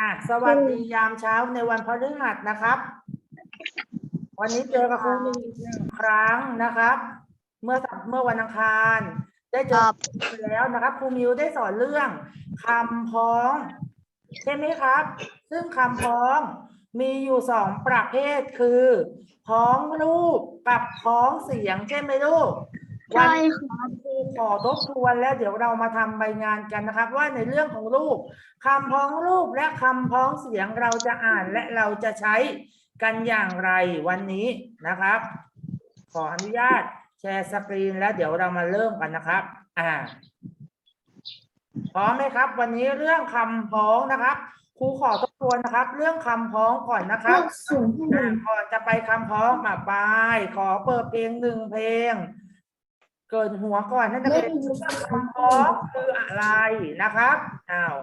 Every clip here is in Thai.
อะสวัสดียามเช้าในวันพฤหัสนะครับ วันนี้เจอกับครูมิวอีกหนึ่งครั้งนะครับ เมื่อสัปเมื่อวันอังคาร ได้เจอไปแล้วนะครับครูมิวได้สอนเรื่องคำพ้องใช่ไหมครับ ซึ่งคำพ้องมีอยู่สองประเภทคือ พ้องรูปกับพ้องเสียงใช่ไหมลูกใช่วัน รูขอทบทวนแล้วเดี๋ยวเรามาทำใบงานกันนะครับ ว่าในเรื่องของรูปคำพ้องรูปและคำพ้องเสียงเราจะอ่านและเราจะใช้กันอย่างไรวันนี้นะครับ ขออนุญาตแชร์สกรีนแล้วเดี๋ยวเรามาเริ่มกันนะครับ อ่าพร้อมไหมครับ วันนี้เรื่องคำพ้องนะครับครูขอทบทวนนะครับ เรื่องคำพ้องก่อนนะครับสูงที่หอะนึ่งก่อนจะไปคำพ้องมาไปขอเปิดเพลงหนึ่งเพลง เกิดหัวก่อนนั่นจะเป็นคำพ้องคืออะไรนะครับอ้าว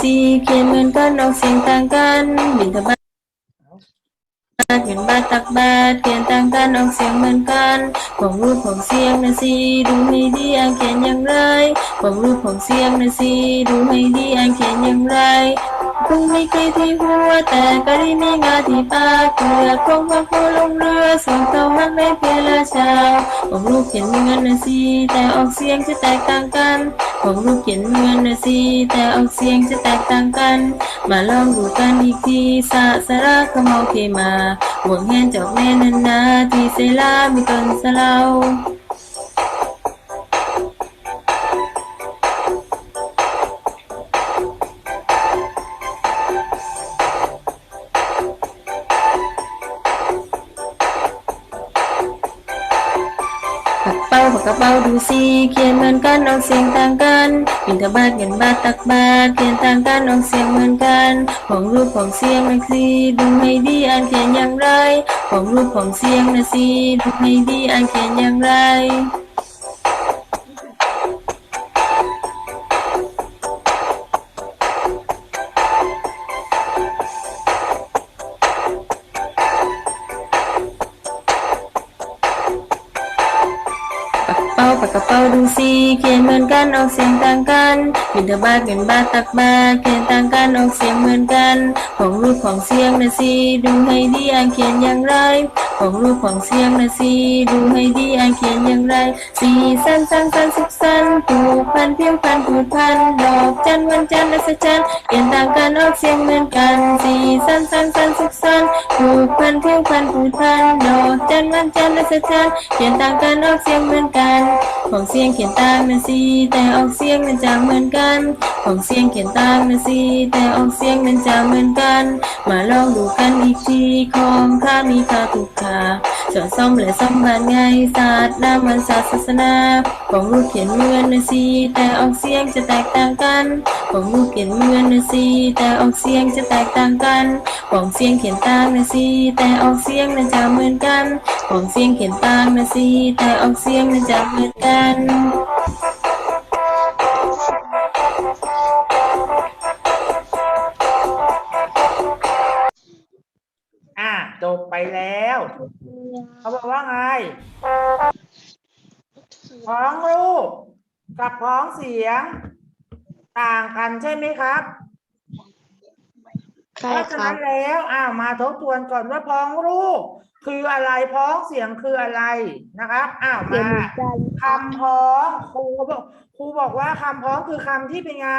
สิเขียนเหมือนกันออกเสียงต่างกันบินทบาทเขียนบาทตักบาทเขียนต่างกันออกเสียงเหมือนกันของรูปของเสียงนะสิดูให้ดีอ่านเขียนอย่างไรของรูปของเสียงนะสิดูให้ดีอ่านเขียนอย่างไร คงไม่เคยที่หัวแต่ก็ได้มีงาที่ปากเกลือคงพักหัวลงเรือส่งต่าหักในเพลาเช้าของรูปเขียนเหมือนนะสิแต่ออกเสียงจะแตกต่างกันของลูกเขียนเหมือนนะสิแต่ออกเสียงจะแตกต่างกัน มาลองดูกันอีกทีสะสระขมเอาเคมาห่วงแหนจอกแม่นันนาที่เซลามีตนสะเลา ปักเป้าหักกระเป้าดูสิเขียนเหมือนกันออกเสียงต่างกันบินทบาทเงินบาทตักบาทเขียนต่างกันออกเสียงเหมือนกัน ของรูปของเสียงนะสิดูให้ดีอ่านเขียนอย่างไร ของรูปของเสียงนะสิดูให้ดีอ่านเขียนอย่างไร กเป้ากระเป๋าดูสิเขียนเหมือนกันออกเสียงต่างกันบินทบาทเป็นบาทตักบาทเขียนต่างกันออกเสียงเหมือนกัน ของรูปของเสียงนะสิดูให้ดีอ่านเขียนอย่างไร ของรูปของเสียงนะสิดูให้ดีอ่านเขียนอย่างไร สีสันสันสันสุขสันผูกพันเพียงพันผูกพันดอกจันวันจันทร์อัศจรรย์เขียนต่างกันออกเสียงเหมือนกัน สีสันสันสันสุขสันผูกพันเพียงพันผูกพันดอกจันวันจันทร์อัศจรรย์เขียนต่างกันออกเสียงเหมือนกัน ของเสียงเขียนต่างนะสิแต่ออกเสียงนั้นจะเหมือนกัน ของเสียงเขียนต่างนะสิแต่ออกเสียงนั้นจะเหมือนกัน มาลองดูกันอีกทีของข้ามีค่าทุกค่าสอนซ้อมและซ้อมบานไงศาสตร์น้ำมันศาสตร์ศาสนาของลูกเขียนเหมือนนะสีแต่ออกเสียงจะแตกต่างกัน ของลูกเขียนเหมือนนะสีแต่ออกเสียงจะแตกต่างกัน ของเสียงเขียนต่างนะสีแต่ออกเสียงนั้นจะเหมือนกัน ของเสียงเขียนต่างนะสีแต่ออกเสียงนั้นจะเหมือนกัน อะจบไปแล้ว เขาบอกว่าไงพ้องรูป กับพ้องเสียง ต่างกันใช่ไหมครับใช่เพราะคฉะรันั้บนแล้วอ้าวมาทบทวนก่อนว่าพ้องรูป คืออะไรพ้องเสียงคืออะไรนะครับอ้าวเขียนมาเหมือนกันคำพ้องครูบอกครูบอกว่าคำพ้องคือคำที่เป็นไง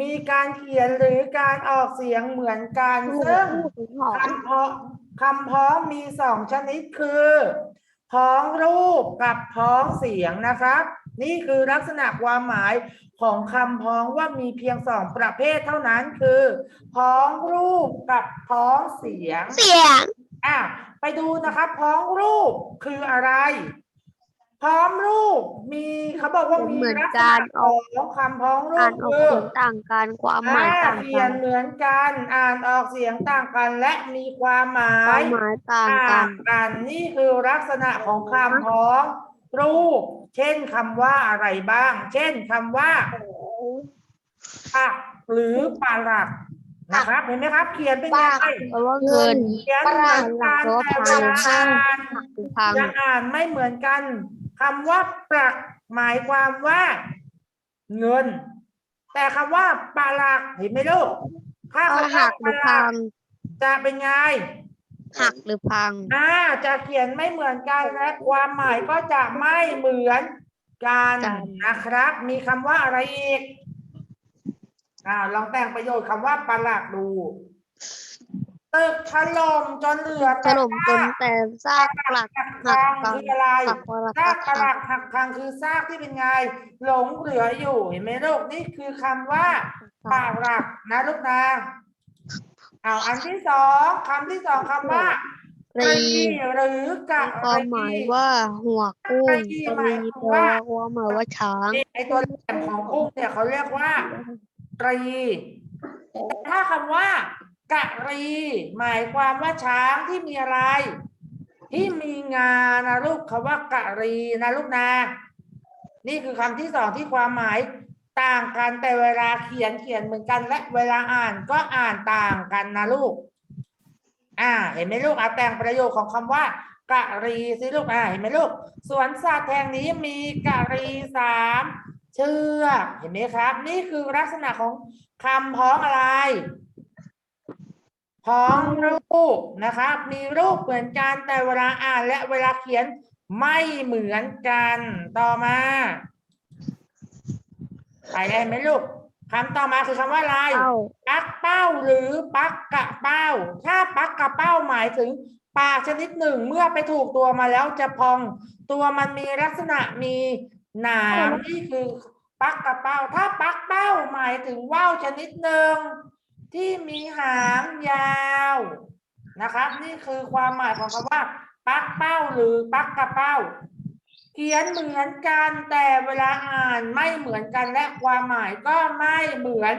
มีการเขียนหรือการออกเสียงเหมือนกันซึ่งคำพ้องคำพ้องมีสองชนิดคือพ้องรูปกับพ้องเสียงนะครับ นี่คือลักษณะความหมายของคำพ้องว่ามีเพียงสองประเภทเท่านั้นคือ พ้องรูปกับพ้องเสียง เสียงอะไปดูนะครับ พ้องรูปคืออะไร พร้อมรูปมีเขาบอกว่ามีเหมือนลักษกัณะนขอออก งคำพ้องรูอ่าปนออกคือเสียงต่างกันความหมายอ่าต่างเขีกัยนนเหมือนกัน อ่านออกเสียงต่างกัน และมีความหมาความยหมายต่างต่ากังนกัน นี่คือลักษณะของคำพ้องรูป เช่นคำว่าอะไรบ้าง เช่นคำว่าปักหรือปารักนะครับ เห็นไหมครับ เขียนเป็นยังไงเพราะว่าเงินเขียนเหมือนกันปารักแต่เวลาอ่านคือพัง จะอ่านไม่เหมือนกัน คำว่าปรักหมายความว่าเงิน แต่คำว่าปารักเห็นไหมลูกถ้าก็คำว่าหักหรือปารัพักงจะเป็นไงหักหรือพัง อ่า จะเขียนไม่เหมือนกันและความหมายก็จะไม่เหมือนกันกันนะครับ มีคำว่าอะไรอีกอ่าลองแต่งประโยชน์คำว่าปลักดู ตึกถล่มจนเหลือถแต่ล่มจนซากแต่ซากปลักหักหักพังพังคืออะไรหักปลักซากปหัลักกหักพังคือซากที่เป็นไง หลงเหลืออยู่เห็นไหมลูกนี่คือคำว่าปารักนะลูกนะเอาอันที่สองคำที่สองคำว่ารีหรือกะความหมายว่าหัวกุ้งรีแปลว่าความหมายว่าช้าง ไอตัวแหลมของกุ้งเนี่ยเขาเรียกว่าตรีถ้าคำว่า กะรี หมายความว่าช้างที่มีอะไร ที่มีงานะลูกคำว่ากะรีนะลูกนะ นี่คือคำที่สองที่ความหมายต่างกันแต่เวลาเขียนเขียนเหมือนกัน และเวลาอ่านก็อ่านต่างกันนะลูก อ่า เห็นไหมลูกอะแต่งประโยคของคำว่ากะรีสิลูกอ่าเห็นไหมลูกสวนสัตว์แห่งนี้มีกะรีสามเชือกเห็นไหมครับ นี่คือลักษณะของคำพ้องอะไร พ้องรูปนะครับ มีรูปเหมือนกันแต่เวลาอ่านและเวลาเขียนไม่เหมือนกันต่อมาไปได้ไหมลูกคำต่อมาคือคำว่าอะไรเอ้าปักเป้าหรือปักกะเป้า ถ้าปักกะเป้าหมายถึงปากชนิดหนึ่งเมื่อไปถูกตัวมาแล้วจะพอง ตัวมันมีลักษณะมีหนามนี่คือปักกะเป้า ถ้าปักเป้าหมายถึงว่าวชนิดหนึ่ง ที่มีหางยาวนะครับ นี่คือความหมายของคำว่า ปักเป้าหรือปักกะเป้า เขียนเหมือนกันแต่เวลาอ่านไม่เหมือนกันและความหมายก็ไม่เหมือน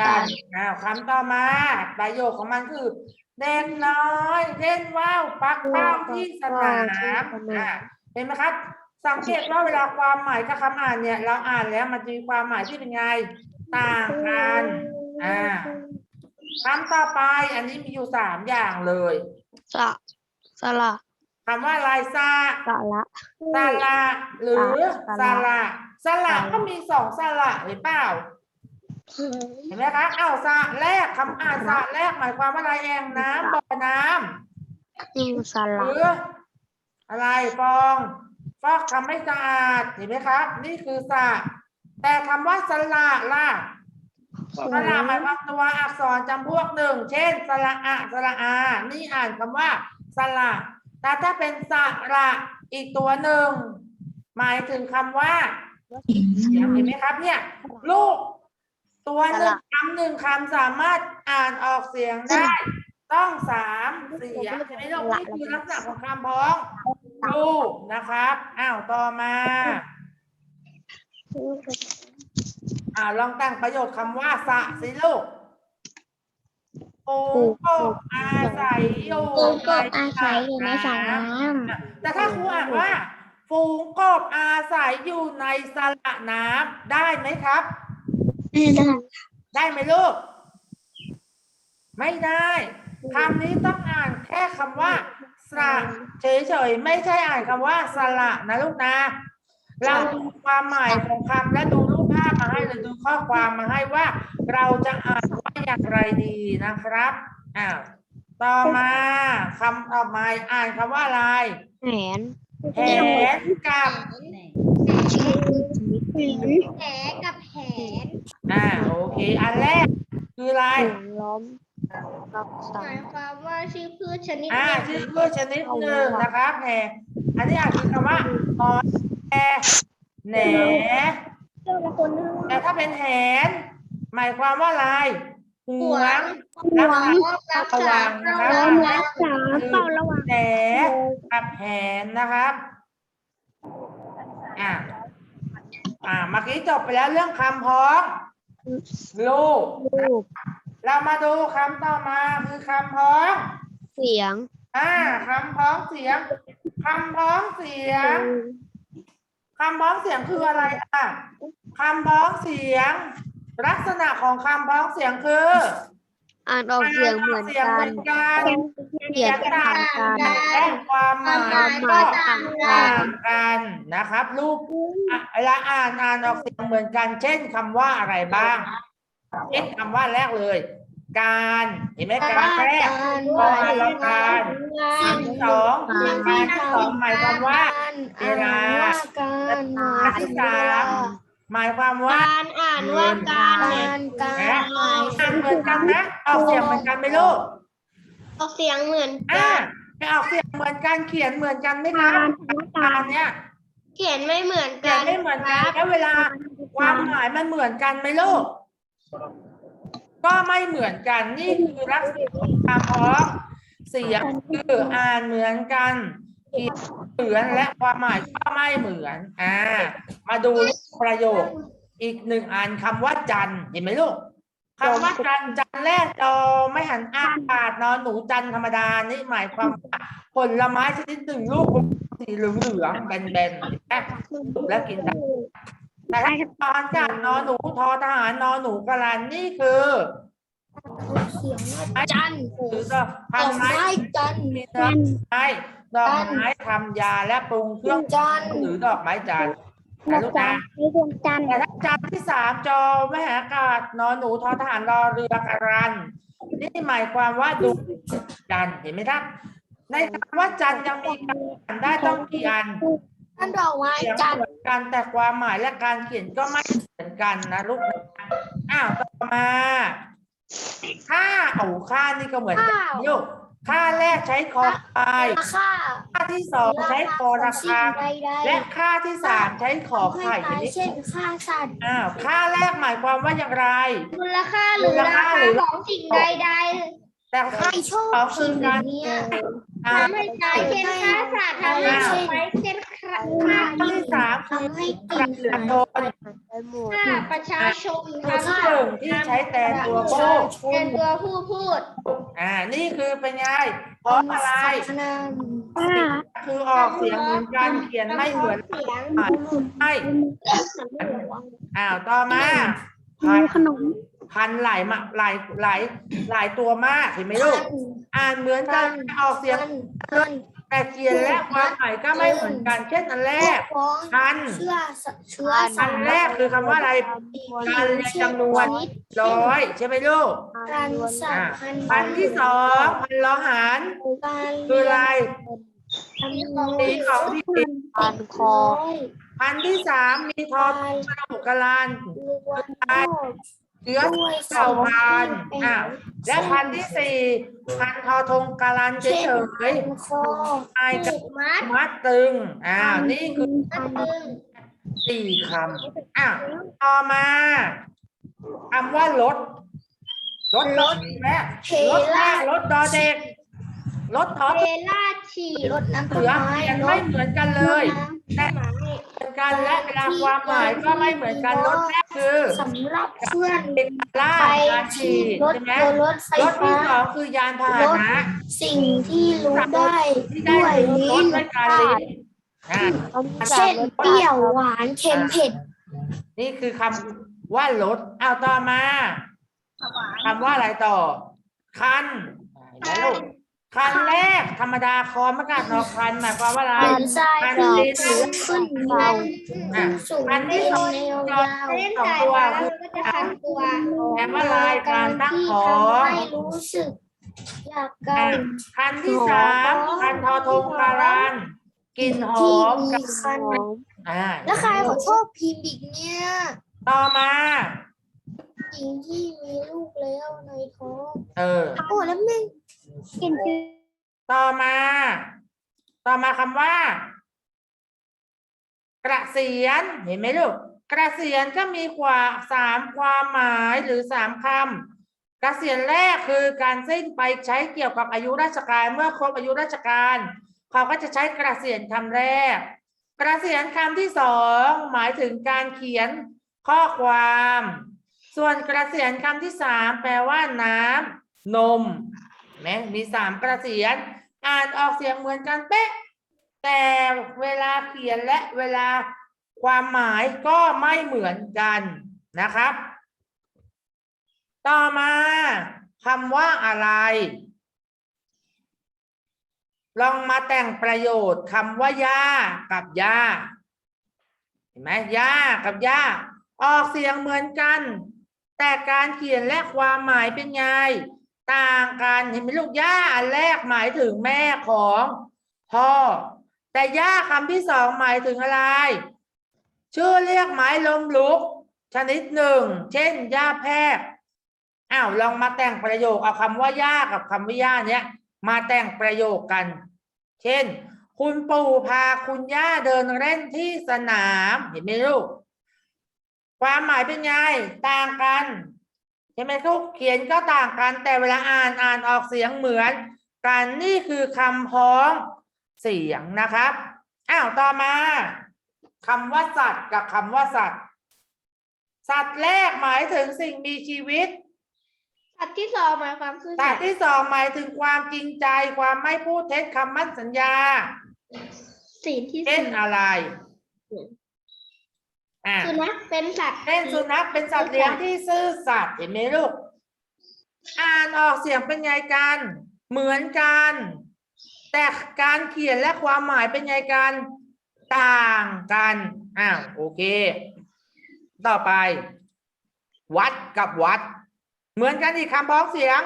กันอ้าวคำต่อมาประโยคของมันคือ เด็กน้อยเล่นว่าวปักเป้าที่สนามอะเห็นไหมครับสังเกตว่าเวลาความหมายกับคำอ่านเนี่ย เราอ่านแล้วมันจะมีความหมายที่เป็นไง ต่างกัน อ่าคำต่อไปอันนี้มีอยู่สามอย่างเลยสะสละคำว่าลายซาสะละสระหรือสสระระสระก็มีสองสระเห็นเปล่าเห็นไหมคะอ้าวสระแรกคำอ่านสระแรกหมายความว่าอะไรแองน้ำบ่อน้ำนี่สหละรืออะไรฟองฟอกทำให้สะอาดเห็นไหมครับนี่คือสระแต่คำว่าสระล่ะ สระหมายความตัวอักษรจำพวกหนึ่ง เช่น สระอะสระอา นี่อ่านคำว่า สระแต่ถ้าเป็นสระอีกตัวหนึ่ง หมายถึงคำว่าเห็นไหมครับ เนี่ย ลูก ตัวหนึ่งคำหนึ่งคำสามารถอ่านออกเสียงได้ ต้องสามเสียงใช่ไหมลูกนี่คือลักษณะของคำพ้องลูกนะครับ อ้าวต่อมา อ่าลองแต่งประโยชน์คำว่าสะสิลูกปูกบอาศัยอยู่ฝูกบอาศัยอยู่ในสระน้ำแต่ถ้าครูอ่านว่า ฝูงกบอาศัยอยู่ในสระน้ำได้ไหมครับ ได้ได้ไหมลูก ไม่ได้คำนี้ต้องอ่านแค่คำว่าสระเฉยๆไม่ใช่อ่านคำว่าสระนะลูกนะเราดูความหมายของคำและดู มาให้หรือดูข้อความมาให้ว่าเราจะอ่านว่าอย่างไรดีนะครับอ้าวต่อมาคำต่อมาอ่านคำว่าอะไรแหนแหนกับแหกับแหนอ่าโอเค อันแรกคืออะไรถึงล้อมรักหษามายความว่าชื่อพืชชนิดอ่าหนึ่งชื่อพืชชนิดหนึ่งนะครับแหนอันนี้อาจคือคำว่าหอแหนแหน แต่ถ้าเป็นแหน หมายความว่าอะไรห่วงรักษารักระษาวังนะครับรักษาเฝ้าระวังแหนกับแหนนะครับ อะอ่าเมื่อกี้จบไปแล้วเรื่องคำพ้องลูกรูปเรามาดูคำต่อมาคือคำพ้อง เสียง อ่าคำพ้องเสียงคำพ้องเสียง คำพ้องเสียงคืออะไรอะคำพ้องเสียง ลักษณะของคำพ้องเสียงคืออ่านออกเสียงเหมือนเสียงกัเหมืนอนกันเขียนต่างกันและความหมายความหมายต่างกัต่านงกันนะครับลูกอะเวลาอ่านอ่านออกเสียงเหมือนกัน เช่นคำว่าอะไรบ้างเช่นคำว่าแรกเลย การเห็นไหมการแรกพอมาแล้วการอันที่สองการที่สองหมายความว่าเวลาการหมายอันที่สามหมายความว่าการอ่านว่าการการการนะอ่านเหมือนกันนะออกเสียงเหมือนกันไหมลูกออกเสียงเหมือนอ่าไปออกเสียงเหมือนกันเขียนเหมือนกันไหมคะการเนี้ยเขียนไม่เหมือนเขีกัยนนไม่เหมือนกันแล้วเวลาความหมายมันเหมือนกันไหมลูก ก็ไม่เหมือนกัน นี่คือลักษณะของคำพ้องเสียงคืออ่านเหมือนกันเขียนเหมือนและความหมายก็ไม่เหมือนอ่ามาดูประโยค อีกหนึ่งอันคำว่าจันเห็นไหมลูกคำว่าจันจันแรกเราไม่หันอากาศนอนหนูจันธรรมดานี่หมายความว่าผลไม้ชนิดหนึ่งลูกสีเหลืองๆแบนๆเห็นไหมสุกแล้วกินได้ แต่ถ้าตอนจากนอนหนูทอทหารนอนหนูกระลันนี่คือจันทร์คือดอกพันไม้จันทร์ดอกไม้ดอกไม้ทำยาและปรุงเครื่องจันทร์หรือดอกไม้จันทร์นะลูกนะไม่ดวงจันทร์แต่ถ้าจานที่สามจอมหาอากาศนอนหนูทอทหารรอเรือการันนี่หมายความว่าดูจันทร์เห็นไหมครับในคำว่าจันทร์ยังมีการอ่านได้ต้องกี่อัน ท่านดอกไม้เสียงจันทเหร์มือนกันแต่ความหมายและการเขียนก็ไม่เหมือนกันนะลูกนะอ้าวต่อมาค่าโอ้ค่านี่ก็เหมือนกันลูกค่าแรกใช้คอควายราคาค่าที่สองใช้คอระฆังใดๆและค่าที่สามใช้ขอไข่ให้เห็นตายไหมเช่นค่าสัตว์อ้าวค่าแรกหมายความว่าอย่างไร มูลค่าหรือราคาของสิ่งใด แต่ค่าไม่ชอบสองคือการเนี่ยๆอ่าทำให้ใจเช่นค่าสัตว์ทำให้ดอกไม้เช่นค่าค่าที่สามคือทำให้ปกิระนชาชนค่าประชาชนคือทำที่หนึ่งที่ใช้แต่ตัวผู้เป็นตัวผู้พูด อ่า นี่คือเป็นไงเพราะอะไรนามคือออกเสียงเหมือนกันเขียนไม่เหมือนเสียงไม่อ้าวต่อมาพันขนม พันหลายมาหลายหลายหลายตัวมากเห็นไหมลูกอ่านเหมือนกันออกเสียงพันแต่เขียนและความหมายก็ไม่เหมือนกันเช่นอันแรกฟ้องพันเชื่อเชื้ออันแรกคือคำว่าอะไรการเรียนจำนวนร้อยใช่ไหมลูกการสัตว์พันพันที่สองพันล้อหารการคืออะไรมีมีของที่ติดพันคอพันที่สามมีทอมกระดูกกะลานวันโลก เชื้อเผ่าพันธุ์อะและพันที่สี่พันทอทงกะลานเฉเช่นยพันคอๆไอกับถูกมัดมัดตึงอ้าวนี่คือมัดตึงสี่คำอ้าวต่อมาคำว่ารถรถรถแรกรถแรกรถดอเด็ก รถทอเวลาฉีดรถน้ำเสืต้นอไม้เขียนรไม่ถเหมือนกันเลยแต่ไม้เหมือนกันและเวลาความหมายก็ไม่เหมือนกันรถแรกคือสำหรับเพื่อนเด็กล่าไปการฉีที่ดรถใช่ไหมตัวรถไฟรถที่ฟ้า สองคือยานพาหนะสิ่งที่รู้ได้ที่ได้ด้วยรลิ้ถนด้วยการลิ้นอ่าเช่นเปรี้ยวหวานเค็มเผ็ดนี่คือคำว่ารถเอาต่อมาคำว่าอะไรต่อ คันเห็นไหมลูก คันแรกธรรมดาคอมะกาดนอคันหมายความว่าอะไรเหมือนทรายคันดอกลิ้นขึ้นเบาอะสูงคันที่สองแนวยาวเล่นสายฟ้าแล้วก็จะคันตัวแปลว่าอะไรการตั้งที่ท้อทำงให้รู้สึกอยากกัอะนคันที่สามคันทอทงการันกลิ่นหอที่มมีคันอ่าแล้วใครเขาชอบพิมพ์อีกเนี่ย ต่อมาหญิงที่มีลูกแล้วในท้องเออโอ้แล้วแม่ง กินจืดต่อมา ต่อมาคำว่า กระเสียนเห็นไหมลูกกระเสียนก็มีกว่าสามความหมายหรือสามคำกระเสียนแรกคือการสิ้นไปใช้เกี่ยวกับอายุราชการเมื่อครบอายุราชการ เขาก็จะใช้กระเสียนคำแรก กระเสียนคำที่สองหมายถึงการเขียนข้อความ ส่วนกระเสียนคำที่สามแปลว่าน้ำนม ไหมมีสามกระเสียน อ่านออกเสียงเหมือนกันเป๊ะ แต่เวลาเขียนและเวลาความหมายก็ไม่เหมือนกันนะครับ ต่อมาคำว่าอะไร ลองมาแต่งประโยชน์คำว่ายากับยาเห็นไหมยากับยาออกเสียงเหมือนกัน แต่การเขียนและความหมายเป็นไง ต่างกันเห็นไหมลูกย่าอันแรกหมายถึงแม่ของพ่อ แต่ย่าคำที่สองหมายถึงอะไร ชื่อเรียกไม้ลมลุก ชนิดหนึ่ง เช่นย่าแพรกอ้าวลองมาแต่งประโยคเอาคำว่าย่ากับคำว่าย่าเนี้ยมาแต่งประโยคกัน เช่น คุณปู่พาคุณย่าเดินเล่นที่สนามเห็นไหมลูก ความหมายเป็นไง ต่างกัน ใช่ไหมเขาเขียนก็ต่างกัน แต่เวลาอ่านอ่านออกเสียงเหมือนกันนี่คือคำพ้องเสียงนะครับอ้าวต่อมาคำว่าสัตว์กับคำว่าสัตว์ สัตว์แรกหมายถึงสิ่งมีชีวิต สัตว์ที่สองหมายความคือสัสัตตว์ว์ที่สองหมายถึงความจริงใจความไม่พูดเท็จคำมั่นสัญญาสีที่เช่นสี่อะไร อ่าสุนัขเป็นสัตว์เช่นสุนัขเป็นสัตว์เลี้ยงที่ซื่อสัตย์เห็นไหมลูก อ่านออกเสียงเป็นไงกัน เหมือนกัน แต่การเขียนและความหมายเป็นไงกัน ต่างกันอ้าวโอเค ต่อไป วัดกับวัด เหมือนกันอีกคำพ้องเสียง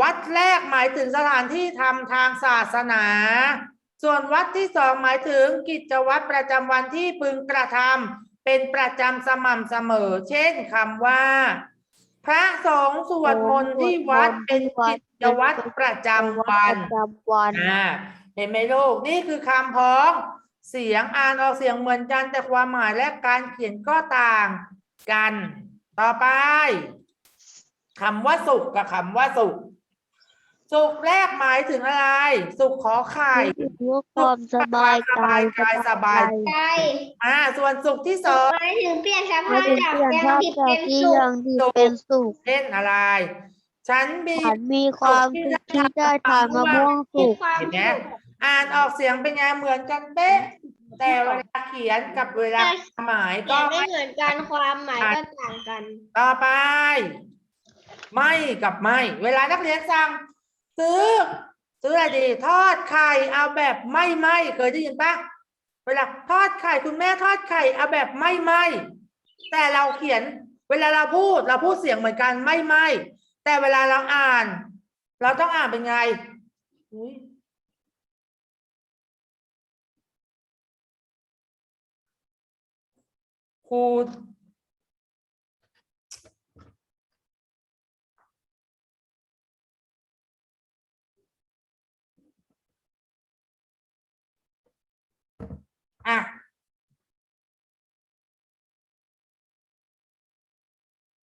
วัดแรกหมายถึงสถานที่ทำทางศาสนาส่วนวัดที่สองหมายถึงกิจวัตรประจำวันที่พึงกระทำ เป็นประจำสม่ำเสมอ เช่นคำว่า พระสงฆ์สวดมนต์ที่วัดเป็นกิจวัตรประจำวันประจำวันอ่าเห็นไหมลูกนี่คือคำพ้องเสียงอ่านออกเสียงเหมือนกันแต่ความหมายและการเขียนก็ต่างกัน ต่อไปคำว่าสุขกับคำว่าสุข สุขแรกหมายถึงอะไร สุขขอไข่เพื่อความสบายกายสบายสบายใจอ่าส่วนสุขที่สองหมายถึงเปลี่ยนสให้ภาพเป็นจากเปลี่ยนยังภาพผิดจากเป็นที่สุขยังดีเป็นสุขเช่นอะไร ฉันมีฉันมีความสุขที่ได้ทานมะม่วงสุกความเห็นไหมสุขอ่านออกเสียงเป็นไงเหมือนกันเป๊ะแต่เวลาเขียนกับเวลาหมายเขีก็ยนไม่ไม่เหมือนกันความหมายก็ต่างกัน ต่อไป ไม่กับไม่ เวลานักเรียนสั่ง ซื้อ ซื้ออะไรดี ทอดไข่เอาแบบไม่ไหมเคยได้ยินปะเวลาทอดไข่คุณแม่ทอดไข่เอาแบบไม่ไหมแต่เราเขียนเวลาเราพูดเราพูดเสียงเหมือนกันไม่ไหมแต่เวลาเราอ่าน เราต้องอ่านเป็นไงอุ๊ยครู อ่ะ